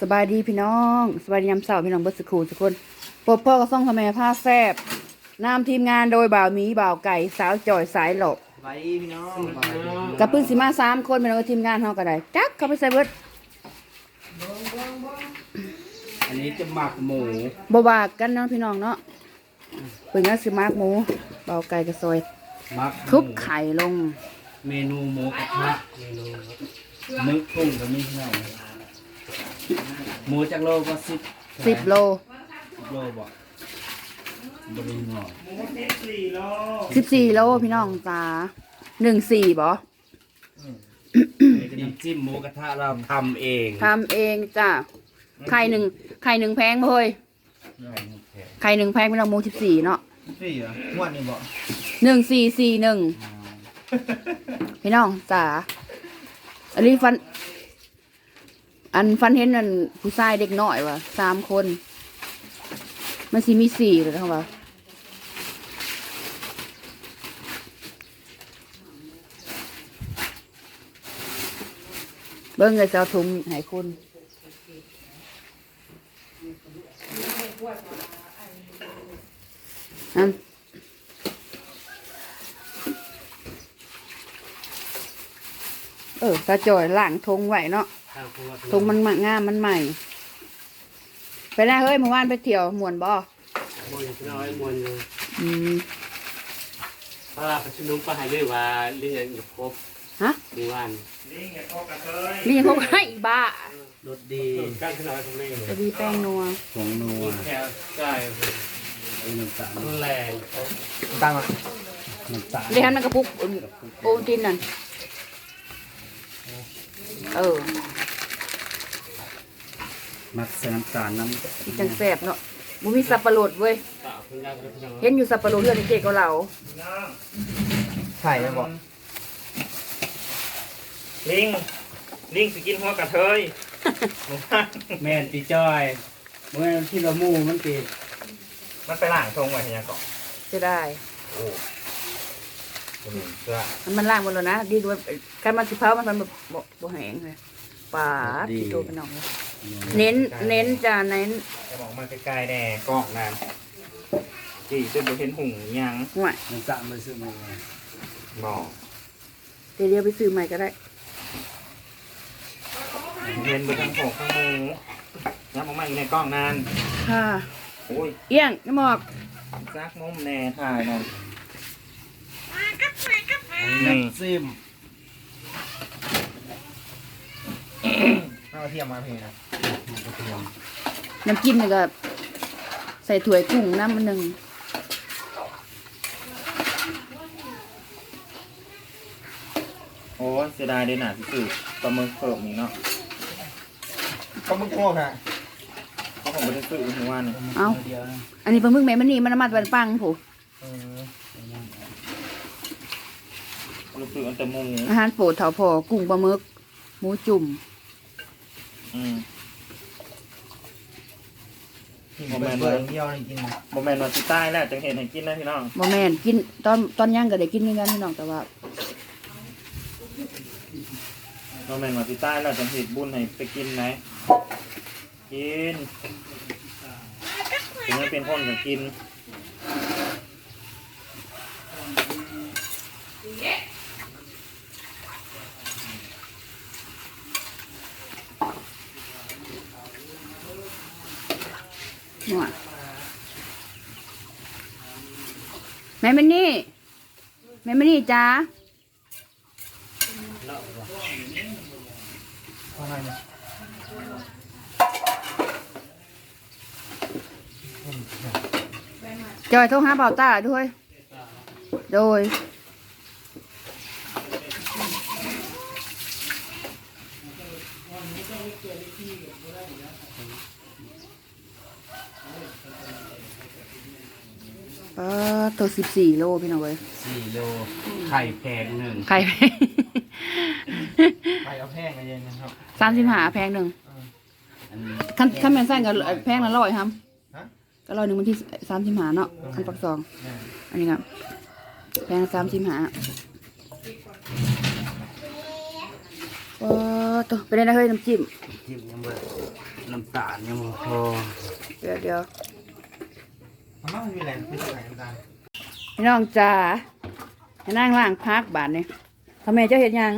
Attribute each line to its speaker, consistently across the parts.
Speaker 1: สบายดีพี่น้องสบายดียามเสาร์พี่น้องเบิร์สคูทุกคนปบพ่อก็ส่องทำไมผ้าแซบนำทีมงานโดยบ่าวหมีบ่าวไก่สาวจอยสายหลบ
Speaker 2: ไปพี่น้อง
Speaker 1: กับปืนสีมาสามคนพี่น้องทีมงานเฮาก็ได้จักเข้าไปใส่เบิด
Speaker 2: อันนี้จะหมักหมู
Speaker 1: บ่บากกันเนาะพี่น้องเนาะเปิดงานสิมากหมูบ่าวไก่ก็ซอย
Speaker 2: หมักหมู
Speaker 1: ทุบไข่ลง
Speaker 2: เมนูหมูกระทะเมนูมึกกุ้งก็มีเท่า หมูจากโลก็สิบ
Speaker 1: สิบโล
Speaker 2: โลบ่บริงอ
Speaker 1: สิบสี่โลพี่น้องจ้าหนึ่งสี่บ่
Speaker 2: นี่ก็น้ำจิ้มหมูกระทะเราทำเอง
Speaker 1: ทำเองจ้าไข่หนึ่งไข่หนึ่งแพงบ่เฮ้ยไข่หนึ่งแพงพี่น้องหมูสิบสี่เนาะ
Speaker 3: สี่เหรองวดนี่บอก
Speaker 1: หนึ่งสี่สี่หนึ่งพี่น้องจ๋าอันนี้ฟัน อันฟันเห็นนั่นผู้ชายเด็กน้อยว่ะสามคน มันสิมีสี่เลยทั้งว่าเบิ้งเลยจะเอาถุงให้คุณอันเออตาจอยล่างทงไหวเนาะ ทงมันมางามมันใหม่ ไปได้เฮ้ยเมื่อวานไปเที่ยวหมวนบ่
Speaker 4: มวนน้อยมวนอยู่
Speaker 1: อืม
Speaker 4: เพราะว่าประชุมก็ให้ด้วยว่าเรียนกับครบ
Speaker 1: ฮะ
Speaker 4: มีวัน
Speaker 1: นี่พวกให้อีบ้าร
Speaker 2: สดี
Speaker 4: การขนาดตรงนี้
Speaker 1: จะดีแป้งนัว
Speaker 2: ผงนัว
Speaker 4: แค่ใช่
Speaker 2: ไอ้น้ำตาล
Speaker 4: แรง
Speaker 3: ตั้งอะ
Speaker 2: น้ำตาล
Speaker 1: เรียนมันกระปุกอุ่นโอตินนั่นเออ
Speaker 2: มักใส่น้ำตาลน้
Speaker 1: อีจังแสบเนาะบุมีสับปะรดเว้ย
Speaker 4: ต่อคุณยายคุณยาย
Speaker 1: เห็นอยู่สับปะรดเรื่องเจ๊กับเรา
Speaker 3: ไข่เลยบอก
Speaker 5: ลิง ลิงสิกินหัวกระเทยำ
Speaker 2: แม่นตีจ้อยเมื่อที่เราหมูมันตี
Speaker 5: มันไปล่างทงไว้ให้ยังก่อน
Speaker 1: จะได้
Speaker 5: โอ้อืมเพื่อ
Speaker 1: มันมันล่างหมดแล้วนะ ดีด้วยการมันสิเผามันมันแบบบ่บ่แห้งเลยปาดที่ตัวเป็นน้องเลย เน้นเน้นจ้าเน้น
Speaker 5: จะมองมาใกล้ๆแน่กล้องนั่นจีจนบ่เห็นหุ่งยัง
Speaker 1: ห่วย
Speaker 2: น้ำตาลมันซื้อมา
Speaker 5: บอก
Speaker 1: เดี๋ยวเดี๋ยวไปซื้อใหม่ก็ได้
Speaker 5: เห็นบนทางโขกข้างหมูยับออกมาอยู่ในกล้องนั่น
Speaker 1: ค่ะ
Speaker 5: โอ้ย
Speaker 1: เอี้ยงน้ำหมอก
Speaker 5: ซักมุมแน่ถ่ายนั่นนี่
Speaker 2: น้ำจิ้ม
Speaker 3: เอาเทียมมาเพลงนะ
Speaker 2: กระเทียม
Speaker 1: น้ำจิ้มนี่ก็ใส่ถ้วยกุ้งน้ำมันหนึ่ง
Speaker 5: โอ้ยเสียดายเด้หน่ะพี่สื่อปลาหมึกเพิ่มอีกเนาะ
Speaker 3: เขามึงโง่นะ
Speaker 5: เขาผมไปได้ซื้อหัวนี่
Speaker 1: เอา
Speaker 2: เดียวนะ
Speaker 1: อันนี้ปลาหมึกแม่มันนี่มันน้ำมันปันปังผู
Speaker 3: เออ
Speaker 5: รู้สึกอันแต่หมู
Speaker 1: อาหารโปรดเถาพอกุ้งปลาหมึกหมูจุ่ม
Speaker 5: อืม
Speaker 3: กินเบอร์เบอร์อย่างเดียวนี่กิน
Speaker 5: โมแมนวันที่ใต้แล้วจังเห็นให้กินนะพี่น้อง
Speaker 1: บ่แม่นกินตอนตอนย่างก็ได้กินเหมือนกันพี่น้องแต่ว่า
Speaker 5: โมแมนวันที่ใต้แล้วจังเห็นบุญให้ไปกินไหมกินถึงไม่เป็นคนก็กิน
Speaker 1: หัวแม่มันนี่แม่มันนี่จ้า
Speaker 3: อะไรเนี่ย
Speaker 1: จอยโทรหาเบาต้าด้วย โดย เออ ตัวสิบสี่โลพี่น้องเว้ย
Speaker 2: สี่โล ไข่แพงหนึ่ง
Speaker 1: ไข่
Speaker 3: ไข่เอาแพงอะไรอย่างเงี้ยครับ
Speaker 1: สามสิบห้าแพงหนึ่ง
Speaker 2: อันนี้
Speaker 1: ขั้นขั้นแมนสั้นก็แพงละร้อยครับ
Speaker 3: ฮะ
Speaker 1: ก็ร้อยหนึ่งมันที่สามสิบห้าเนาะขั้นปักซอง อันนี้ครับแพงสามสิบห้าว้าตัวไปได้นะเฮ้ยน้ำจิ้ม
Speaker 2: จิ้มยังบ่น้ำตาลยังบ่พอ
Speaker 1: เดี๋ยวเดี๋ยว
Speaker 3: มันต้องมีแหล่งที่ใส่น้ำตาล
Speaker 1: พี่น้องจ๋าให้นั่งล่างพักบาทนี่ทำไมเจ้าเห็นยัง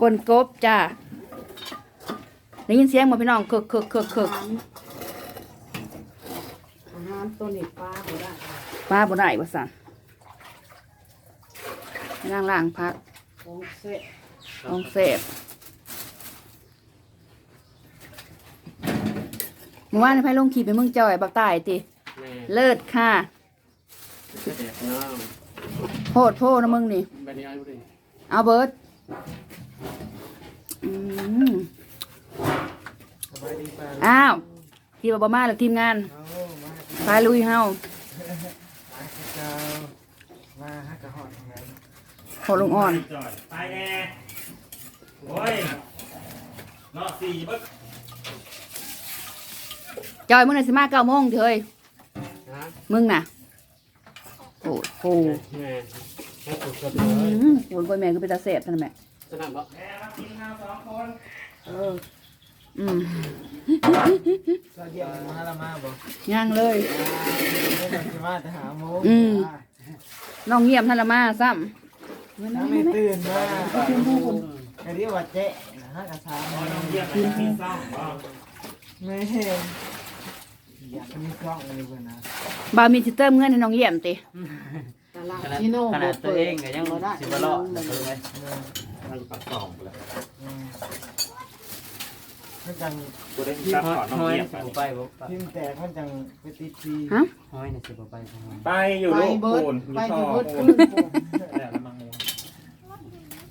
Speaker 1: ปนกบจ้าได้ยินเสียงบ่พี่น้องคึกคึกคึกคึก
Speaker 6: อาหารตัวนี้ปลาบ่ได้
Speaker 1: ป้าบ่ได้บ่สั่นให้นั่งล่างพัก
Speaker 6: ของเสะ
Speaker 1: ลองเสพเมื่อวานไผลงขี่ไปเมืองจอยบักตายติ
Speaker 4: แม่
Speaker 1: เลิศค่ะ
Speaker 4: แดด น้
Speaker 1: โพดโพนะมึงนี่ำ
Speaker 4: แบบนี้เอาดูดิ
Speaker 1: เอาเบิร์ดอืม
Speaker 3: สบายดีป่ะ
Speaker 1: อ้าวที่บาบามาหรือทีมงาน
Speaker 3: เอามา
Speaker 1: พายลุยเฮา
Speaker 3: หาเจ้ามาฮักกะหอดทำไง
Speaker 1: โคลงอ่อน
Speaker 5: จ่อยไปแน่โอ้ยรอบสี่เบิด
Speaker 1: จอยมึงน่ะสิมาเก้าโมงเถอะเฮ้ย
Speaker 4: นะ
Speaker 1: มึงน่ะ โอ้โห
Speaker 4: แม่ให้ถูกกระ
Speaker 1: อื
Speaker 4: เทย
Speaker 1: มโวยแม่ก็เป็นตาเสพนั่นแหละ
Speaker 4: สนั่นบ่
Speaker 5: แม่มากินข้าวสองคน
Speaker 3: เออ
Speaker 1: อืม
Speaker 3: เราเยี่ยมมาละมาบอก
Speaker 1: ย่างเลย
Speaker 3: ไม่ต้องจะมาแต่หาโมง
Speaker 1: อืมน้องเงียบท่านละมาซ้
Speaker 3: ถ้าไม่ตื่นมาไอ้ที่ว่าเจ๊ฮักกะสามโมง
Speaker 5: ต้องเยี่ยมไปมีซ่องบ่
Speaker 3: ไม่เห็นอยาก มีกล้องเลยเพื่อนนะำ
Speaker 1: บาวมีสิเติมเงินให้น้องเยี่ยมติ
Speaker 6: ตลาดชิโน่
Speaker 2: ขนาดตัวเองก็ยัง
Speaker 6: บ่ได้
Speaker 2: สิบ่รอดเลยเลย
Speaker 3: เออ
Speaker 2: มันปักสองแล้ว
Speaker 3: อืมมันจัง
Speaker 5: กูได้ซับก่อนน้อง
Speaker 2: ห้อย
Speaker 5: เยี่ยม
Speaker 2: สิ
Speaker 5: ไป
Speaker 2: บ่ไปบ่
Speaker 3: พิมพ์แตกมันจังไปติดที
Speaker 1: ฮะ
Speaker 2: ห้อยน่ะสิบ่ไปบ่ห้อย
Speaker 5: ไปอยู่
Speaker 6: ไป
Speaker 5: ลูก
Speaker 6: เบิด
Speaker 5: ปูนอยู่
Speaker 6: ไป
Speaker 5: ท่อ
Speaker 6: อยู่เบิด
Speaker 5: ปู
Speaker 6: ขึ้
Speaker 5: น
Speaker 6: นปู
Speaker 5: แล้วละมังมูล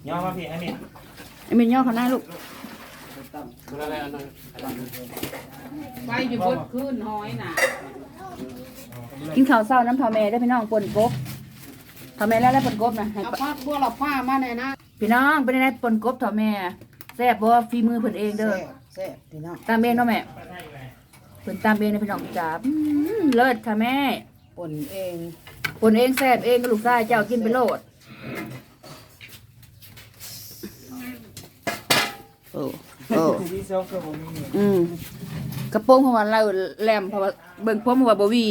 Speaker 5: ย่อมาพี่ไอ้นี่
Speaker 1: ไอ้มินย่อเขาหน้าลูก
Speaker 4: ดู อะไรอันนั้น
Speaker 6: ไปอยู่เบิดขึ้นห้อยน่ะ
Speaker 1: กินข้าวเช้าน้ำพอแม่ได้อพี่น้องปนกบพอแม่แล้วแล้วปนกบนะให้
Speaker 6: เอาผ้าพวกเราผ้ามาแน่นะ
Speaker 1: พี่น้องเป็นไงปนกบเถอะแม่แซ่บบ่ฝีมือเพิ่นเองเด้อ
Speaker 6: แซ่บพี่น้อง
Speaker 1: ตามเองเนาะแม่เพิ่นตามเองนะพี่น้องจ๋าอืมเลิศค่ะแม่
Speaker 6: ปนเอง
Speaker 1: ปนเองแซ่บเองกับลูกชายเจ้ากินไปโลด อ้โอ้
Speaker 3: ที่ซอกก็บ่มี
Speaker 1: อืมกระโปรงเพราะว่าเราแหลมเพราะว่าเบิ่งผมเพราะว่าบ่หวี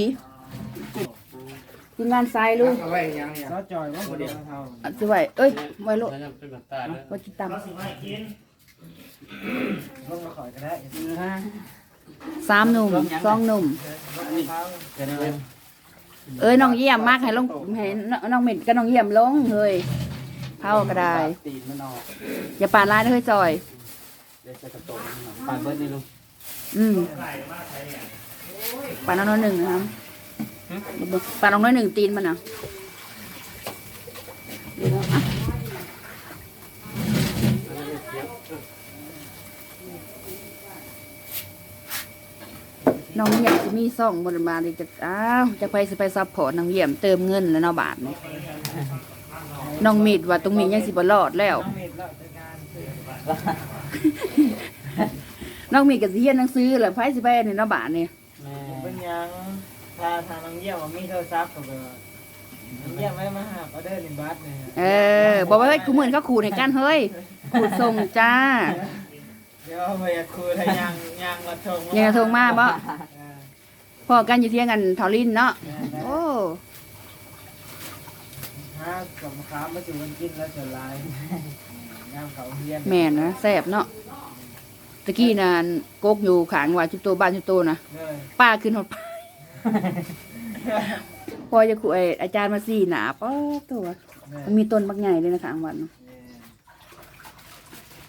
Speaker 1: ทีมงานทรายลูก
Speaker 3: เอาไว้ยังเนี่ยซอจอยว่าบ่ได้มาเท่า
Speaker 1: อันสิไว้เอ้ยไว้ลด
Speaker 4: แล้วยังเป็นแบบตาด้วย
Speaker 1: กินตาม
Speaker 5: เราสิมาให้กิน
Speaker 3: ลงมาขอยก็ได้
Speaker 1: สามหนุ่มสองหนุ่ม
Speaker 2: จะได้
Speaker 1: เอ้ยน้องเยี่ยมมากให้ลงให้น้องเหม็ดกับน้องเยี่ยมลงเฮ้ยเผาก็ได้
Speaker 2: ตีนมันออก
Speaker 1: อย่าปานลายนะเฮ้ยจอย
Speaker 2: เดี๋ยวใส่กระโตกปาเบิร์ดนี่ลุง
Speaker 1: อืม
Speaker 5: ใส่มานี่ย
Speaker 1: ปานน้อยหนึ่งนะครับปานน้อยหนึ่งตีนมันอะน้องเยี่ยมจะมีซ่องบนบานจะอ้าวจะไปสิไปซัพพอร์ตน้องเยี่ยมเติมเงินแล้วเนาะบาทนี่น้องมีดว่าตรงมียังสิบรอดแล้ว
Speaker 3: น้องเม็ดแล้วจัดการ
Speaker 1: น้องมีกับสิเฮียนหนังสือแหละไพ่สิไปในเนาะบาทนี่
Speaker 2: แม่
Speaker 3: เป็นยังถ้าทางน้องเยี่ยมว่ามีโทรศัพท์ก็บ่น้องเยี่ยมไว้มาหาออเดอร์ในบัสเนี่ย
Speaker 1: เออบอกว่าเฮ้ยกูเหมือนเขาขูดให้กันเฮ้ยขูดส่งจ้า
Speaker 3: เดี๋ยวไปคุยทางยังยังกระทง
Speaker 1: ยังกระทงมาบ่
Speaker 3: เออ
Speaker 1: พอกันอยู่เที่ยงกันเทาลินเนาะโอ้
Speaker 3: ฮะกับมะขามมาสู่กันกินแล้วจะลายยามเขาเฮียน
Speaker 1: แม่นนะแซ่บเนาะตะกี้น่ะกกอยู่ขางว่าจุดโตบ้านจุดโตนะ
Speaker 3: เลย
Speaker 1: ป้าขึ้นหดพอจะคุยอาจารย์มาสี่หนาป้อตัว
Speaker 3: เลย
Speaker 1: มันมีต้นบักใหญ่เลยนะขางวัน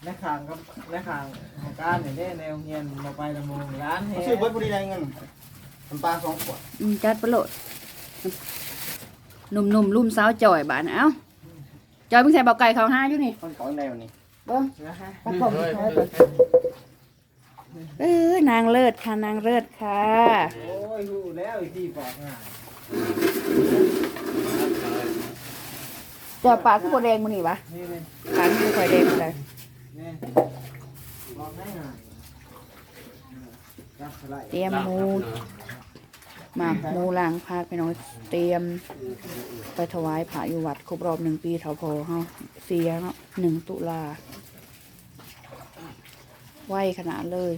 Speaker 3: นักข่างกับนักข่างของการเนี่ยได้ในโรงเรียนมาไปละโมงร้านเฮ
Speaker 6: ซื้อเบิดบ่ได้เงินน้ำปลาสองขวด
Speaker 1: อืมจัดประโลดหนุ่มๆรุ่มสาวจ่อยบาดนะเอ้าจอยเพิ่งใส่เบาไก่เขาห้าอยู่นี่
Speaker 6: คนของในวันนี้
Speaker 1: เบิ้ง
Speaker 3: นะฮะ
Speaker 1: ประกออนางเลิศค่ะนางเลิศค่ะ
Speaker 3: โอ้ยหูแล้วอีกที่บอกง่าย
Speaker 1: เจ้าปลาคือโบแดงมันนี่ปะ
Speaker 3: นี่เลย
Speaker 1: ปลาคือคอยแดงเลย
Speaker 3: นี่บอกง่ายง่ายรับสไลด์
Speaker 1: เตรียมหมูหมากหมูล้างพาไปน้องเตรียม ไปถวายพระอยู่วัดครบรอบหนึ่งปีเถาโพเฮาเสียเนาะหนึ่งตุลา ไวขนาดเลย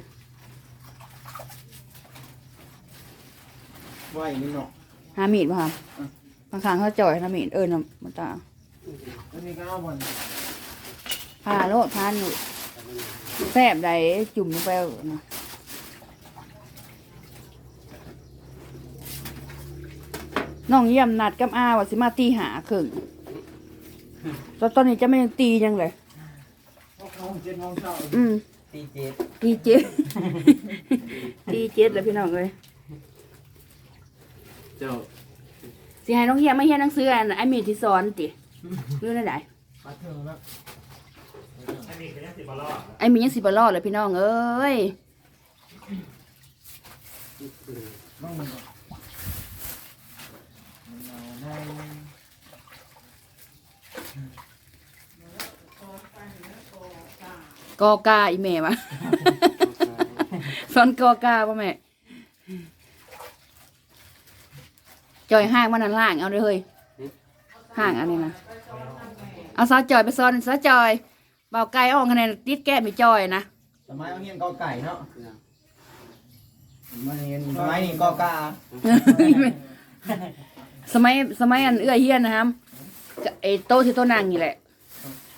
Speaker 3: ไหวนี่เนาะ
Speaker 1: หามีดป่ะครับบางครั้งเขาจ่อยหามีดเออนะมันตา
Speaker 3: อันนี้ก็เอาบน
Speaker 1: พาโลดพานอยู่แซบใดจุ่มลงไปเอานะน้องเยี่ยมนัดกับอาว่าสิมาตีหาครึ่งตอนตอนนี้จะไม่ยังตียังเลย
Speaker 3: พวกน้องเจ็ดโมงเช้า
Speaker 1: อืม
Speaker 3: ตีเจ็ด
Speaker 1: ตีเจ็ดตีเจ็ดเลยพี่น้องเลย
Speaker 4: เจ้า
Speaker 1: สิให้น้องเฮียไม่เฮียหนังสืออันไอ้มีที่สอนติเรื่องอะไร
Speaker 3: มาถึงแล้ว
Speaker 5: อันนี้ก็ยังสิบล้อ
Speaker 1: ไอ้มียังสิบรอดเลยพี่น้องเอ้ย
Speaker 3: บ้างมันก่อนมันเอาใน
Speaker 1: กอกาอีแม่วะสอนกอกาป่ะแม่จอยห้างมันนั่นล่างเอาเลยเฮ้ยห้างอันนี้นะเอาซอจอยไปซ้อนซอจอยเบาไก่อ่องคะแนนติดแก้มไม่จอยนะ
Speaker 3: สมัยเอาเงียนกอไก่เนาะสมัยเงียนสมัยนี้กอกา
Speaker 1: สมัยสมัยอันเอื้อเฮียนนะครับก็ไอ้โต๊ะที่โต๊ะนั่งนี่แหละ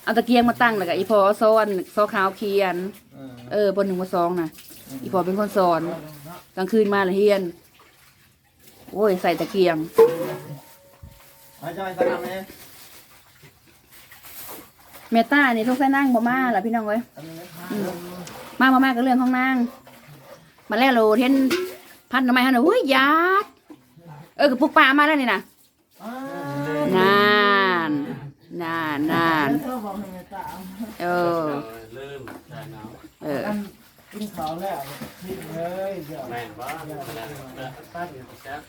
Speaker 1: เอาตะเกียงมาตั้งแล้วก็อีพอซ้อนซอขาวเคียน
Speaker 3: เออ
Speaker 1: เออบนหนึ่งบนสองนะอีพอเป็นคนสอนกลางคืนมาละเฮียน โอ้ยใส่ตะเกียง
Speaker 3: เอาจอยสักคำไหม
Speaker 1: เมตตานี่ต้องใส่นั่งบ่มาล่ะพี่น้องเอ้ย
Speaker 3: อันนี้นะ
Speaker 1: มาบ่มาก็เรื่องของนางมาแล้วโลเทนพันทำไมฮะหนูอุ้ยยาดเออกระปุกปลามาแล้วนี่นะ
Speaker 3: อ่า
Speaker 1: นาน นานนาน
Speaker 3: เธอบอกให้แม่ตา
Speaker 1: เออ
Speaker 4: เริ่มใช่เนาะ
Speaker 1: เออ
Speaker 3: อันกินข้าวแล้วทิ้งเลยเดี๋ยว
Speaker 4: แม่นว่าแล้วตั้งแซ่บ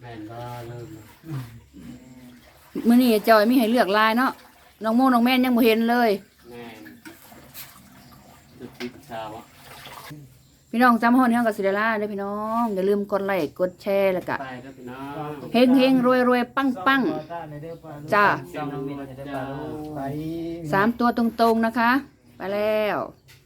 Speaker 4: แม่นว่าเริ่ม
Speaker 1: มื้อนี้จอยมีให้เลือกลายเนาะ น้องโมน้องแม่นยังบ่เห็นเลย
Speaker 4: แม่นจุดติดชาวอะ
Speaker 1: พี่น้องจำฮอนเฮากับสิได้ลาเด้อพี่น้องอย่าลืมกดไลค์กดแชร์แล้วก็
Speaker 4: ไปก็พี่น้อง
Speaker 1: เฮงเฮงรวยรวยปังปังจ้า
Speaker 3: ไป
Speaker 1: สามตัวตรงๆนะคะ ไปแล้ว
Speaker 3: ไ